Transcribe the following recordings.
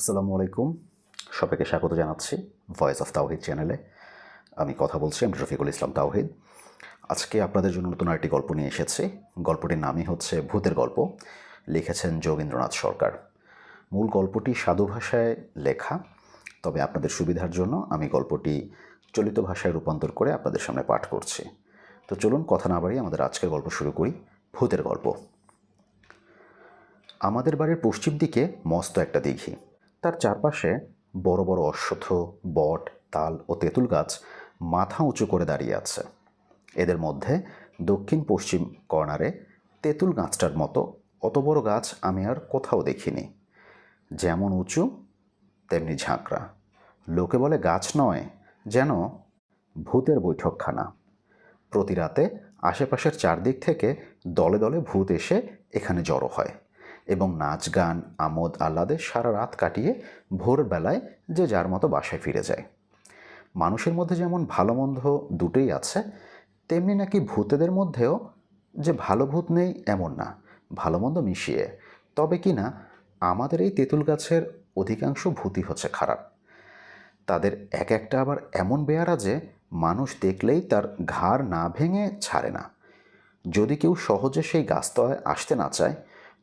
আসসালামু আলাইকুম। সবাইকে স্বাগত জানাচ্ছি ভয়েস অফ তাওহিদ চ্যানেলে আমি কথা বলছি আমি রফিকুল ইসলাম তাওহিদ। আজকে আপনাদের জন্য নতুন আরেকটি গল্প নিয়ে এসেছি। গল্পটির নামই হচ্ছে ভূতের গল্প। লিখেছেন যোগেন্দ্রনাথ সরকার। মূল গল্পটি সাধু ভাষায় লেখা। তবে আপনাদের সুবিধার জন্য আমি গল্পটি চলিত ভাষায় রূপান্তর করে আপনাদের সামনে পাঠ করছি। তো চলুন কথা না বাড়িয়ে আমাদের আজকের গল্প শুরু করি ভূতের গল্প। আমাদের বাড়ির পশ্চিম দিকে মস্ত একটা দিঘি। তার চারপাশে বড় বড় অশ্বত্থ, বট, তাল ও তেঁতুল গাছ মাথা উঁচু করে দাঁড়িয়ে আছে। এদের মধ্যে দক্ষিণ পশ্চিম কর্নারে তেঁতুল গাছটার মতো অত বড় গাছ আমি আর কোথাও দেখিনি। যেমন উঁচু, তেমনি ঝাঁকড়া। লোকে বলে গাছ নয়, যেন ভূতের বৈঠকখানা। প্রতি রাতে আশেপাশের চারদিক থেকে দলে দলে ভূত এসে এখানে জড়ো হয়। এবং নাচ গান, আমোদ আহ্লাদে সারা রাত কাটিয়ে ভোরবেলায় যে যার মতো বাসায় ফিরে যায়। মানুষের মধ্যে যেমন ভালো মন্দ দুটোই আছে, তেমনি নাকি ভূতেদের মধ্যেও যে ভালো ভূত নেই এমন না, ভালো মন্দ মিশিয়ে। তবে কি না, আমাদের এই তেঁতুল গাছের অধিকাংশ ভূতই হচ্ছে খারাপ। তাদের এক একটা আবার এমন বেয়ারা যে মানুষ দেখলেই তার ঘাড় না ভেঙে ছাড়ে না। যদি কেউ সহজে সেই গাছতলায় আসতে না চায়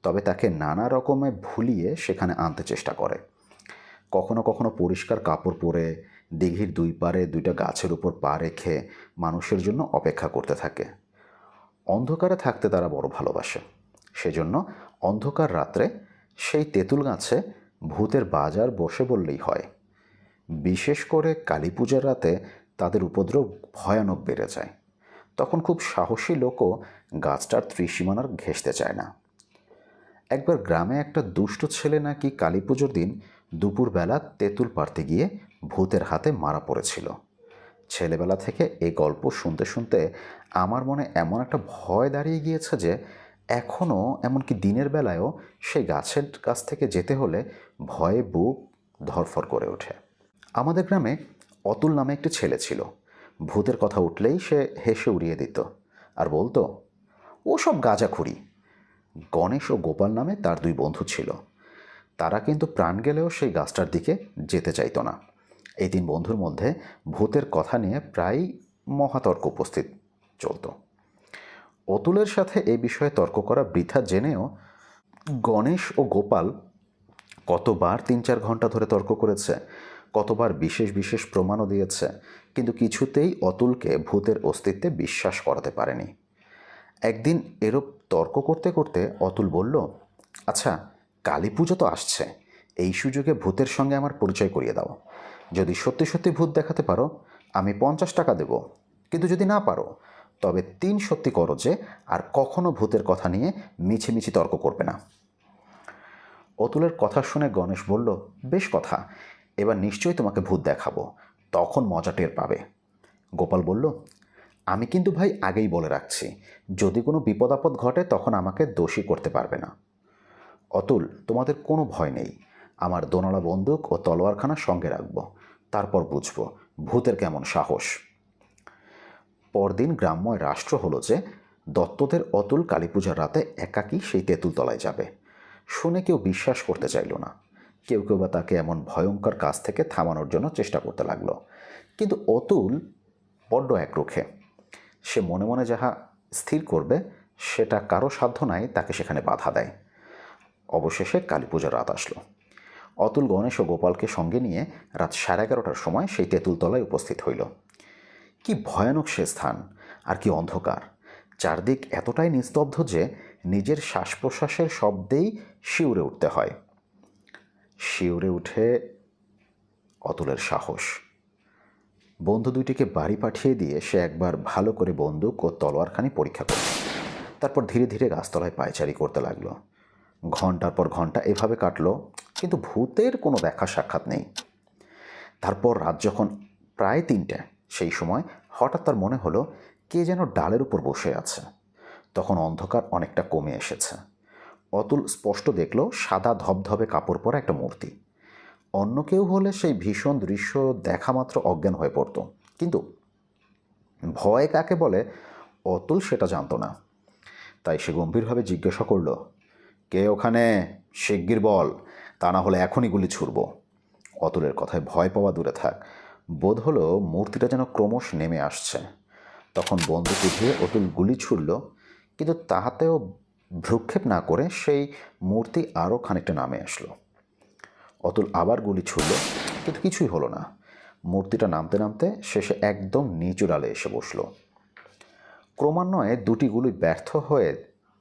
তবে তাকে নানা রকমে ভুলিয়ে সেখানে আনতে চেষ্টা করে। কখনো কখনো পরিষ্কার কাপড় পরে, দিঘির দুই পারে দুইটা গাছের উপর পা রেখে মানুষের জন্য অপেক্ষা করতে থাকে। অন্ধকারে থাকতে তারা বড় ভালোবাসে। সেজন্য অন্ধকার রাত্রে সেই তেঁতুল গাছে ভূতের বাজার বসে বললেই হয়। বিশেষ করে কালী পূজার রাতে তাদের উপদ্রব ভয়ানক বেড়ে যায়। তখন খুব সাহসী লোকও গাছটার ত্রিসীমানার ঘেঁষতে চায় না। একবার গ্রামে একটা দুষ্ট ছেলে নাকি কালী পুজোর দিন দুপুরবেলা তেঁতুল পারতে গিয়ে ভূতের হাতে মারা পড়েছিল। ছেলেবেলা থেকে এই গল্প শুনতে শুনতে আমার মনে এমন একটা ভয় দাঁড়িয়ে গিয়েছে যে এখনও এমনকি দিনের বেলায়ও সেই গাছের কাছ থেকে যেতে হলে ভয়ে বুক ধরফর করে ওঠে। আমাদের গ্রামে অতুল নামে একটি ছেলে ছিল। ভূতের কথা উঠলেই সে হেসে উড়িয়ে দিত। আর বলতো ও সব গাঁজাখুরি গণেশ ও গোপাল নামে তার দুই বন্ধু ছিল। তারা কিন্তু প্রাণ গেলেও সেই গাছটার দিকে যেতে চাইতো না। এই তিন বন্ধুর মধ্যে ভূতের কথা নিয়ে প্রায় মহাতর্ক উপস্থিত চলত। অতুলের সাথে এই বিষয়ে তর্ক করা বৃথা জেনেও গণেশ ও গোপাল কতবার তিন চার ঘণ্টা ধরে তর্ক করেছে, কতবার বিশেষ বিশেষ প্রমাণও দিয়েছে, কিন্তু কিছুতেই অতুলকে ভূতের অস্তিত্বে বিশ্বাস করাতে পারেনি। একদিন এরূপ তর্ক করতে করতে অতুল বলল আচ্ছা কালী পুজো তো আসছে। এই সুযোগে ভূতের সঙ্গে আমার পরিচয় করিয়ে দাও। যদি সত্যি সত্যি ভূত দেখাতে পারো, আমি পঞ্চাশ টাকা দেব। কিন্তু যদি না পারো, তবে তিন সত্যি করো যে আর কখনো ভূতের কথা নিয়ে মিছিমিছি তর্ক করবে না। অতুলের কথা শুনে গণেশ বলল, বেশ কথা। এবার নিশ্চয়ই তোমাকে ভূত দেখাবো। তখন মজা টের পাবে। গোপাল বলল আমি কিন্তু ভাই আগেই বলে রাখছি, যদি কোনো বিপদ আপদ ঘটে তখন আমাকে দোষী করতে পারবে না। অতুল, তোমাদের কোনো ভয় নেই। আমার দোনালা বন্দুক ও তলোয়ারখানা সঙ্গে রাখব। তারপর বুঝব ভূতের কেমন সাহস। পরদিন গ্রাম্যয় রাষ্ট্র হলো যে, দত্তদের অতুল কালী পূজার রাতে একাকী সেই তেঁতুল তলায় যাবে। শুনে কেউ বিশ্বাস করতে চাইল না। কেউ কেউ বা তাকে এমন ভয়ঙ্কর কাজ থেকে থামানোর জন্য চেষ্টা করতে লাগল। কিন্তু অতুল বড্ড একরুখে। সে মনে মনে যাহা স্থির করবে, সেটা কারও সাধ্য নাই, তাকে সেখানে বাধা দেয়। অবশেষে কালী পূজার রাত আসলো। অতুল গণেশ ও গোপালকে সঙ্গে নিয়ে রাত সাড়ে এগারোটার সময় সেই তেঁতুলতলায় উপস্থিত হইল। কি ভয়ানক সে স্থান, আর কি অন্ধকার। চারদিক এতটাই নিস্তব্ধ যে নিজের শ্বাস প্রশ্বাসের শব্দেই শিউরে উঠতে হয়। শিউরে উঠে অতুলের সাহস। বন্ধু দুইটিকে বাড়ি পাঠিয়ে দিয়ে সে একবার ভালো করে বন্দুক ও তলোয়ারখানি পরীক্ষা করল। তারপর ধীরে ধীরে গাছতলায় পায়চারি করতে লাগল। ঘণ্টার পর ঘণ্টা এভাবে কাটলো, কিন্তু ভূতের কোনো দেখা সাক্ষাৎ নেই। তারপর রাত যখন প্রায় তিনটে, সেই সময় হঠাৎ তার মনে হলো কে যেন ডালের উপর বসে আছে। তখন অন্ধকার অনেকটা কমে এসেছে। অতুল স্পষ্ট দেখল সাদা ধবধবে কাপড় পরা একটা মূর্তি। অন্য কেউ হলে সেই ভীষণ দৃশ্য দেখা মাত্র অজ্ঞান হয়ে পড়তো। কিন্তু ভয় কাকে বলে? অতুল সেটা জানতো না। তাই সে গম্ভীরভাবে জিজ্ঞাসা করল, কে ওখানে? শিগগির বল, তা না হলে এখনই গুলি ছুড়ব। অতুলের কথায় ভয় পাওয়া দূরে থাক। বোধ হলো মূর্তিটা যেন ক্রমশ নেমে আসছে। তখন বন্দুক উঠিয়ে অতুল গুলি ছুড়ল, কিন্তু তাহাতেও ভ্রুক্ষেপ না করে সেই মূর্তি আরও খানিকটা নামে আসলো। অতুল আবার গুলি ছুড়ল, কিন্তু কিছুই হলো না। মূর্তিটা নামতে নামতে শেষে একদম নিচু ডালে এসে বসল। ক্রমান্বয়ে দুটি গুলি ব্যর্থ হয়ে,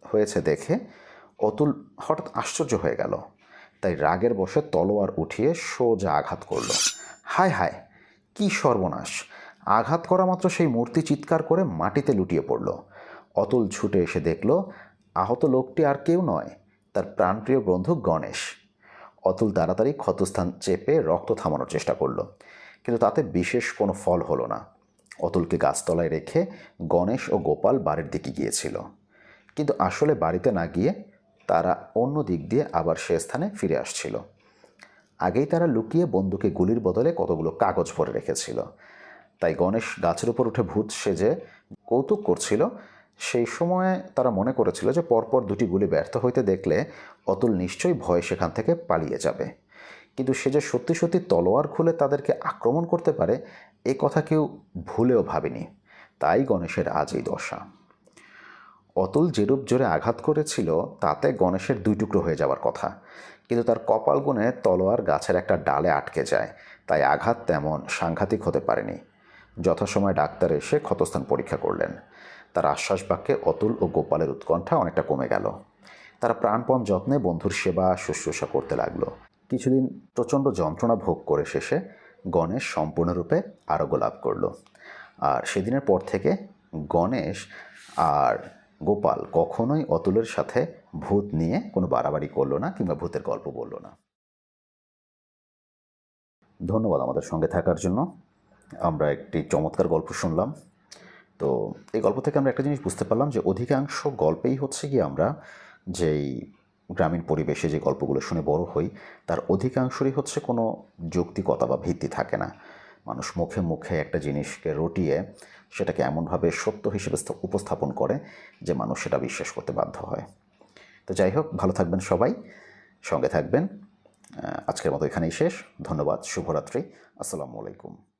হয়েছে দেখে অতুল হঠাৎ আশ্চর্য হয়ে গেল। তাই রাগের বসে তলোয়ার উঠিয়ে সোজা আঘাত করল। হায় হায়, কি সর্বনাশ! আঘাত করা মাত্র সেই মূর্তি চিৎকার করে মাটিতে লুটিয়ে পড়ল। অতুল ছুটে এসে দেখল, আহত লোকটি আর কেউ নয়, তার প্রাণপ্রিয় বন্ধু গণেশ। অতুল তাড়াতাড়ি ক্ষতস্থান চেপে রক্ত থামানোর চেষ্টা করল, কিন্তু তাতে বিশেষ কোনো ফল হলো না। অতুলকে গাছতলায় রেখে গণেশ ও গোপাল বাড়ির দিকে গিয়েছিল। কিন্তু আসলে বাড়িতে না গিয়ে তারা অন্য দিক দিয়ে আবার সে স্থানে ফিরে আসছিল। আগেই তারা লুকিয়ে বন্দুকে গুলির বদলে কতগুলো কাগজ ভরে রেখেছিল। তাই গণেশ গাছের উপর উঠে ভূত সেজে কৌতুক করছিল সেই সময়ে তারা মনে করেছিল যে পরপর দুটি গুলি ব্যর্থ হইতে দেখলে অতুল নিশ্চয়ই ভয়ে সেখান থেকে পালিয়ে যাবে। কিন্তু সে যে সত্যি সত্যি তলোয়ার খুলে তাদেরকে আক্রমণ করতে পারে, এ কথা কেউ ভুলেও ভাবেনি। তাই গণেশের আজ এই দশা। অতুল যেরূপ জোরে আঘাত করেছিল, তাতে গণেশের দুই টুকরো হয়ে যাওয়ার কথা। কিন্তু তার কপাল গুণে তলোয়ার গাছের একটা ডালে আটকে যায়, তাই আঘাত তেমন সাংঘাতিক হতে পারেনি। যথাসময়ে ডাক্তার এসে ক্ষতস্থান পরীক্ষা করলেন। তার আশ্বাস বাক্যে অতুল ও গোপালের উৎকণ্ঠা অনেকটা কমে গেল। তারা প্রাণপণ যত্নে বন্ধুর সেবা, শুশ্রূষা করতে লাগল। কিছুদিন প্রচণ্ড যন্ত্রণা ভোগ করে শেষে গণেশ সম্পূর্ণরূপে আরোগ্য লাভ করল। আর সেদিনের পর থেকে গণেশ আর গোপাল কখনোই অতুলের সাথে ভূত নিয়ে কোনো বাড়াবাড়ি করল না কিংবা ভূতের গল্প বলল না। ধন্যবাদ আমাদের সঙ্গে থাকার জন্য। আমরা একটি চমৎকার গল্প শুনলাম। তো এই গল্প থেকে আমরা একটা জিনিস বুঝতে পারলাম যে অধিকাংশ গল্পেই হচ্ছে কি আমরা যেই গ্রামীণ পরিবেশে যে গল্পগুলো শুনে বড় হই, তার অধিকাংশই হচ্ছে কোনো যৌক্তিকতা বা ভিত্তি থাকে না। মানুষ মুখে মুখে একটা জিনিসকে রটিয়ে সেটাকে এমনভাবে সত্য হিসেবে উপস্থাপন করে যে মানুষ সেটা বিশ্বাস করতে বাধ্য হয়। তো যাই হোক, ভালো থাকবেন সবাই, সঙ্গে থাকবেন। আজকের মতো এখানেই শেষ। ধন্যবাদ, শুভরাত্রি। আসসালামু আলাইকুম।